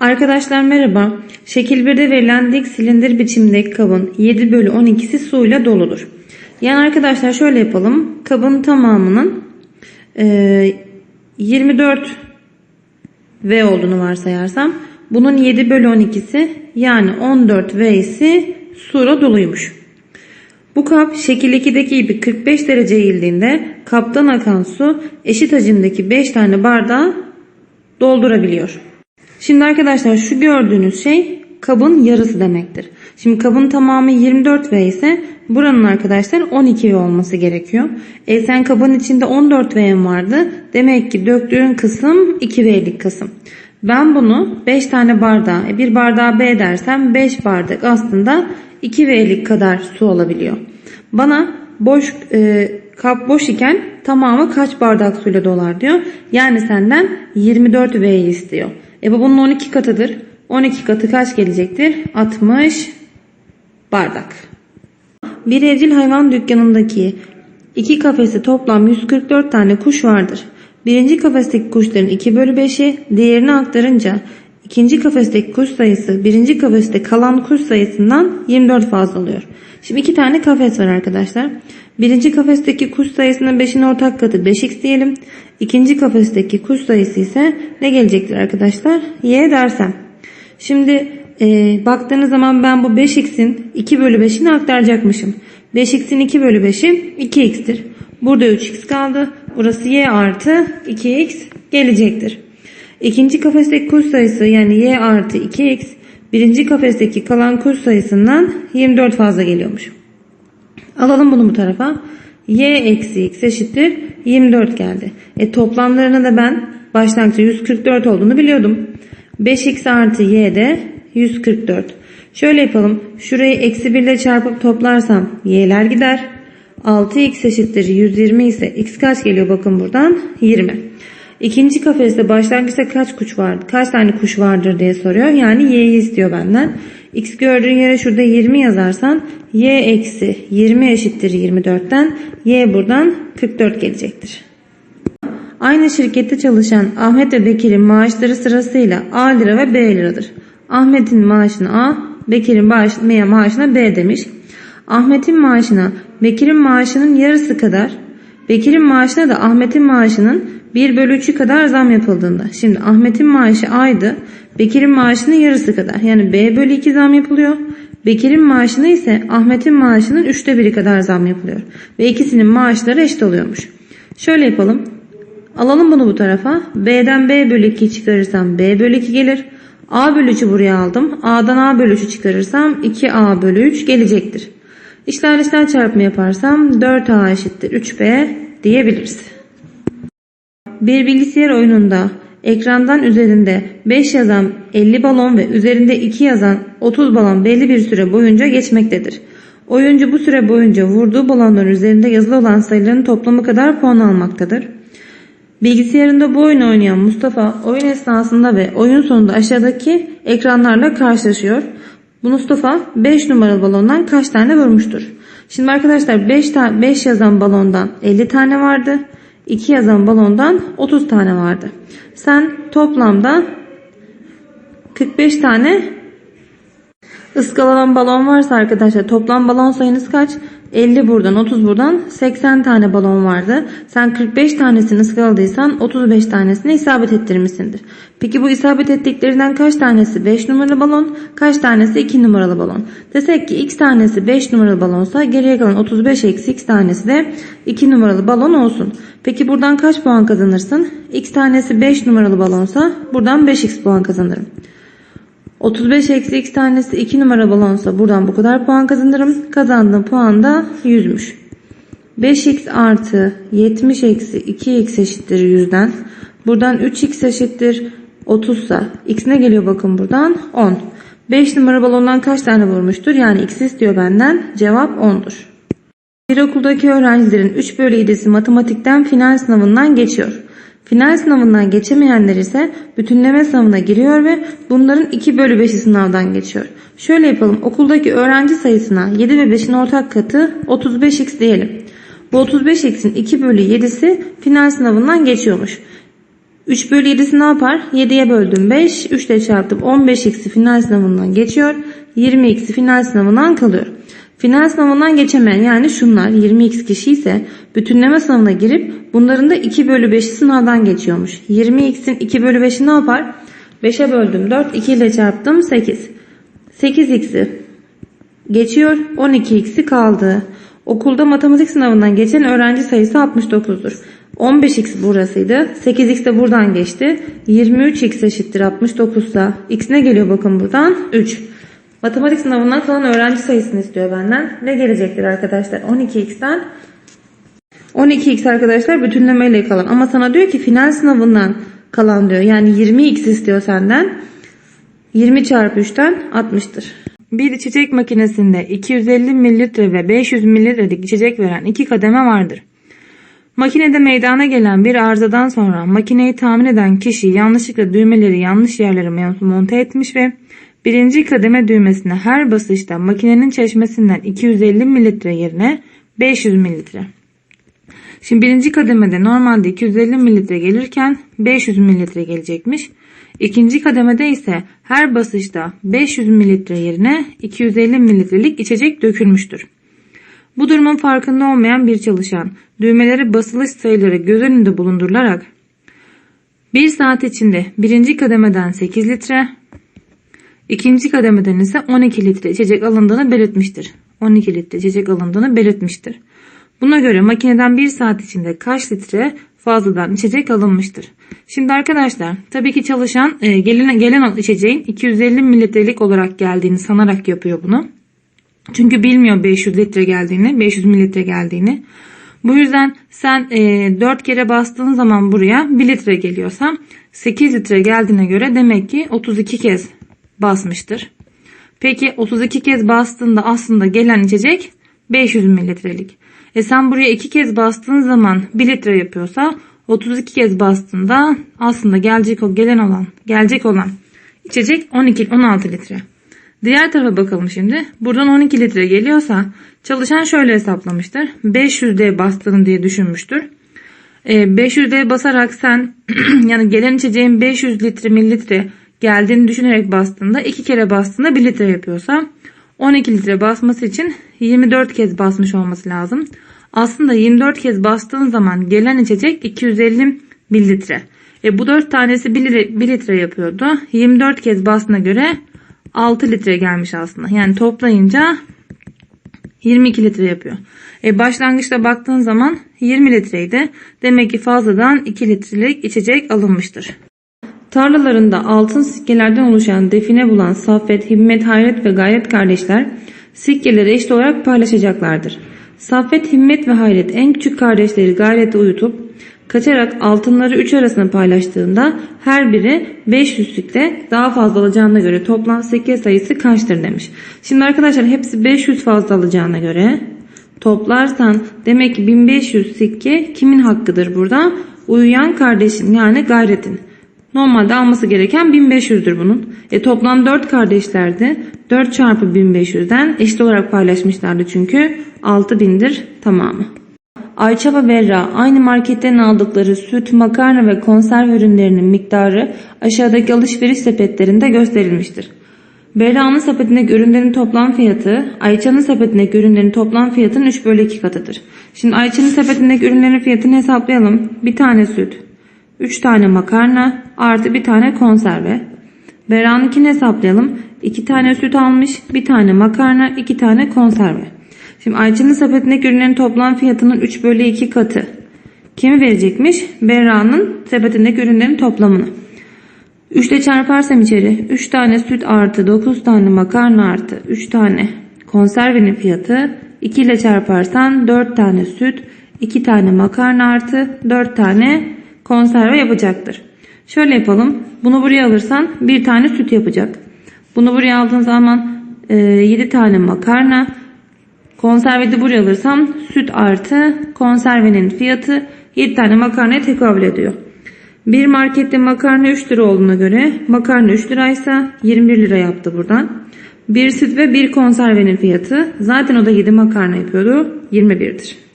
Arkadaşlar merhaba. Şekil 1'de verilen dik silindir biçimdeki kabın 7 bölü 12'si suyla doludur. Yani arkadaşlar şöyle yapalım. Kabın tamamının e, 24 V olduğunu varsayarsam bunun 7 bölü 12'si yani 14 V'si suyla doluymuş. Bu kap şekil 2'deki gibi 45 derece eğildiğinde kaptan akan su eşit hacimdeki 5 tane bardağı doldurabiliyor. Şimdi arkadaşlar şu gördüğünüz şey kabın yarısı demektir. Şimdi kabın tamamı 24 V ise buranın arkadaşlar 12 V olması gerekiyor. E sen kabın içinde 14 V'm vardı. Demek ki döktüğün kısım 2 V'lik kısım. Ben bunu 5 tane bardağa, e, bir bardağa B dersem 5 bardak aslında 2 V'lik kadar su olabiliyor. Bana boş e, kap boş iken tamamı kaç bardak suyla dolar diyor. Yani senden 24 V'yi istiyor. E bu bunun 12 katıdır. 12 katı kaç gelecektir? 60 bardak. Bir evcil hayvan dükkanındaki iki kafeste toplam 144 tane kuş vardır. Birinci kafesteki kuşların 2 bölü 5'i diğerine aktarınca ikinci kafesteki kuş sayısı birinci kafeste kalan kuş sayısından 24 fazla oluyor. Şimdi iki tane kafes var arkadaşlar. Birinci kafesteki kuş sayısının 5'in ortak katı 5x diyelim. İkinci kafesteki kuş sayısı ise ne gelecektir arkadaşlar? Y dersem. Şimdi e, baktığınız zaman ben bu 5x'in 2 bölü 5'ini aktaracakmışım. 5x'in 2 bölü 5'i 2x'tir. Burada 3x kaldı. Burası y artı 2x gelecektir. İkinci kafesteki kuş sayısı yani y artı 2x birinci kafesteki kalan kuş sayısından 24 fazla geliyormuş. Alalım bunu bu tarafa. y eksi x eşittir 24 geldi. E toplamlarına da ben başlangıçta 144 olduğunu biliyordum. 5x artı y de 144. Şöyle yapalım. Şurayı eksi 1 ile çarpıp toplarsam y'ler gider. 6x eşittir 120 ise x kaç geliyor bakın buradan 20. İkinci kafeste başlangıçta kaç kuş vardı? Kaç tane kuş vardır diye soruyor. Yani y'yi istiyor benden. X gördüğün yere şurada 20 yazarsan y eksi 20 eşittir 24'ten y buradan 44 gelecektir. Aynı şirkette çalışan Ahmet ve Bekir'in maaşları sırasıyla A lira ve B liradır. Ahmet'in maaşına A, Bekir'in maaşına B demiş. Ahmet'in maaşına Bekir'in maaşının yarısı kadar, Bekir'in maaşına da Ahmet'in maaşının 1 bölü 3'ü kadar zam yapıldığında. Şimdi Ahmet'in maaşı A'ydı. Bekir'in maaşının yarısı kadar. Yani B bölü 2 zam yapılıyor. Bekir'in maaşına ise Ahmet'in maaşının 3'te 1'i kadar zam yapılıyor. Ve ikisinin maaşları eşit oluyormuş. Şöyle yapalım. Alalım bunu bu tarafa. B'den B bölü 2 çıkarırsam B bölü 2 gelir. A bölü 3'ü buraya aldım. A'dan A bölü 3'ü çıkarırsam 2A bölü 3 gelecektir. İşler işler çarpımı yaparsam 4A eşittir 3B diyebiliriz. Bir bilgisayar oyununda ekrandan üzerinde 5 yazan 50 balon ve üzerinde 2 yazan 30 balon belli bir süre boyunca geçmektedir. Oyuncu bu süre boyunca vurduğu balonların üzerinde yazılı olan sayıların toplamı kadar puan almaktadır. Bilgisayarında bu oyunu oynayan Mustafa oyun esnasında ve oyun sonunda aşağıdaki ekranlarla karşılaşıyor. Bu Mustafa 5 numaralı balondan kaç tane vurmuştur? Şimdi arkadaşlar 5, 5 yazan balondan 50 tane vardı. 2 yazan balondan 30 tane vardı. Sen toplamda 45 tane ıskalanan balon varsa arkadaşlar toplam balon sayınız kaç? 50 buradan 30 buradan 80 tane balon vardı. Sen 45 tanesini ıskaladıysan 35 tanesini isabet ettirmişsindir. Peki bu isabet ettiklerinden kaç tanesi 5 numaralı balon kaç tanesi 2 numaralı balon? Desek ki x tanesi 5 numaralı balonsa geriye kalan 35 eksi x tanesi de 2 numaralı balon olsun. Peki buradan kaç puan kazanırsın? x tanesi 5 numaralı balonsa buradan 5x puan kazanırım. 35 eksi x tanesi 2 numara balonsa buradan bu kadar puan kazanırım. Kazandığım puan da 100'müş. 5x artı 70 eksi 2x eşittir 100'den. Buradan 3x eşittir 30 sa x ne geliyor bakın buradan 10. 5 numara balondan kaç tane vurmuştur? Yani x istiyor benden. Cevap 10'dur. Bir okuldaki öğrencilerin 3 bölü 7'si matematikten final sınavından geçiyor. Final sınavından geçemeyenler ise bütünleme sınavına giriyor ve bunların 2 bölü 5'i sınavdan geçiyor. Şöyle yapalım okuldaki öğrenci sayısına 7 ve 5'in ortak katı 35x diyelim. Bu 35x'in 2 bölü 7'si final sınavından geçiyormuş. 3 bölü 7'si ne yapar? 7'ye böldüm 5. 3 ile çarptım. 15x'i final sınavından geçiyor. 20x'i final sınavından kalıyor. Final sınavından geçemeyen yani şunlar 20x kişi ise bütünleme sınavına girip bunların da 2 bölü 5'i sınavdan geçiyormuş. 20x'in 2 bölü 5'i ne yapar? 5'e böldüm 4. 2 ile çarptım 8. 8x'i geçiyor. 12x'i kaldı. Okulda matematik sınavından geçen öğrenci sayısı 69'dur. 15x burasıydı. 8x de buradan geçti. 23x eşittir 69 ise x ne geliyor bakın buradan? 3. Matematik sınavından kalan öğrenci sayısını istiyor benden. Ne gelecektir arkadaşlar? 12x'ten 12x arkadaşlar bütünlemeyle kalan. Ama sana diyor ki final sınavından kalan diyor. Yani 20x istiyor senden. 20 çarpı 3'ten 60'tır. Bir içecek makinesinde 250 mililitre ve 500 mililitrelik içecek veren iki kademe vardır. Makinede meydana gelen bir arızadan sonra makineyi tahmin eden kişi yanlışlıkla düğmeleri yanlış yerlere monte etmiş ve birinci kademe düğmesine her basışta makinenin çeşmesinden 250 mililitre yerine 500 mililitre. Şimdi birinci kademede normalde 250 mililitre gelirken 500 mililitre gelecekmiş. İkinci kademede ise her basışta 500 mililitre yerine 250 mililitrelik içecek dökülmüştür. Bu durumun farkında olmayan bir çalışan düğmeleri basılış sayıları göz önünde bulundurularak 1 saat içinde birinci kademeden 8 litre, ikinci kademeden ise 12 litre içecek alındığını belirtmiştir. 12 litre içecek alındığını belirtmiştir. Buna göre makineden 1 saat içinde kaç litre fazladan içecek alınmıştır. Şimdi arkadaşlar tabii ki çalışan e, gelen, gelen içeceğin 250 mililitrelik olarak geldiğini sanarak yapıyor bunu. Çünkü bilmiyor 500 litre geldiğini, 500 mililitre geldiğini. Bu yüzden sen e, 4 kere bastığın zaman buraya 1 litre geliyorsa 8 litre geldiğine göre demek ki 32 kez basmıştır. Peki 32 kez bastığında aslında gelen içecek 500 mililitrelik. E sen buraya 2 kez bastığın zaman 1 litre yapıyorsa 32 kez bastığında aslında gelecek o gelen olan gelecek olan içecek 12 16 litre. Diğer tarafa bakalım şimdi. Buradan 12 litre geliyorsa çalışan şöyle hesaplamıştır. 500D bastığını diye düşünmüştür. E, 500D basarak sen yani gelen içeceğin 500 litre mililitre geldiğini düşünerek bastığında 2 kere bastığında 1 litre yapıyorsa 12 litre basması için 24 kez basmış olması lazım. Aslında 24 kez bastığın zaman gelen içecek 250 mililitre. E bu 4 tanesi 1 litre, 1 litre yapıyordu. 24 kez bastığına göre 6 litre gelmiş aslında. Yani toplayınca 22 litre yapıyor. E başlangıçta baktığın zaman 20 litreydi. Demek ki fazladan 2 litrelik içecek alınmıştır. Tarlalarında altın sikkelerden oluşan define bulan Saffet, Himmet, Hayret ve Gayret kardeşler sikkeleri eşit olarak paylaşacaklardır. Saffet, Himmet ve Hayret en küçük kardeşleri Gayret'e uyutup kaçarak altınları 3 arasında paylaştığında her biri 500 sikke daha fazla alacağına göre toplam sikke sayısı kaçtır demiş. Şimdi arkadaşlar hepsi 500 fazla alacağına göre toplarsan demek ki 1500 sikke kimin hakkıdır burada? Uyuyan kardeşin yani gayretin. Normalde alması gereken 1500'dür bunun. E toplam 4 kardeşlerdi. 4 çarpı 1500'den eşit olarak paylaşmışlardı çünkü 6000'dir tamamı. Ayça ve Berra aynı marketten aldıkları süt, makarna ve konserve ürünlerinin miktarı aşağıdaki alışveriş sepetlerinde gösterilmiştir. Berra'nın sepetindeki ürünlerin toplam fiyatı Ayça'nın sepetindeki ürünlerin toplam fiyatının 3 bölü 2 katıdır. Şimdi Ayça'nın sepetindeki ürünlerin fiyatını hesaplayalım. Bir tane süt, 3 tane makarna artı bir tane konserve. Berra'nınkini hesaplayalım. 2 tane süt almış, bir tane makarna, 2 tane konserve. Şimdi Ayça'nın sepetindeki ürünlerin toplam fiyatının 3 bölü 2 katı. Kimi verecekmiş? Berra'nın sepetindeki ürünlerin toplamını. 3 ile çarparsam içeri 3 tane süt artı 9 tane makarna artı 3 tane konservenin fiyatı 2 ile çarparsan 4 tane süt 2 tane makarna artı 4 tane konserve yapacaktır. Şöyle yapalım. Bunu buraya alırsan bir tane süt yapacak. Bunu buraya aldığın zaman e, 7 tane makarna. Konserve de buraya alırsam süt artı konservenin fiyatı 7 tane makarnaya tekabül ediyor. Bir markette makarna 3 lira olduğuna göre makarna 3 liraysa 21 lira yaptı buradan. Bir süt ve bir konservenin fiyatı zaten o da 7 makarna yapıyordu 21'dir.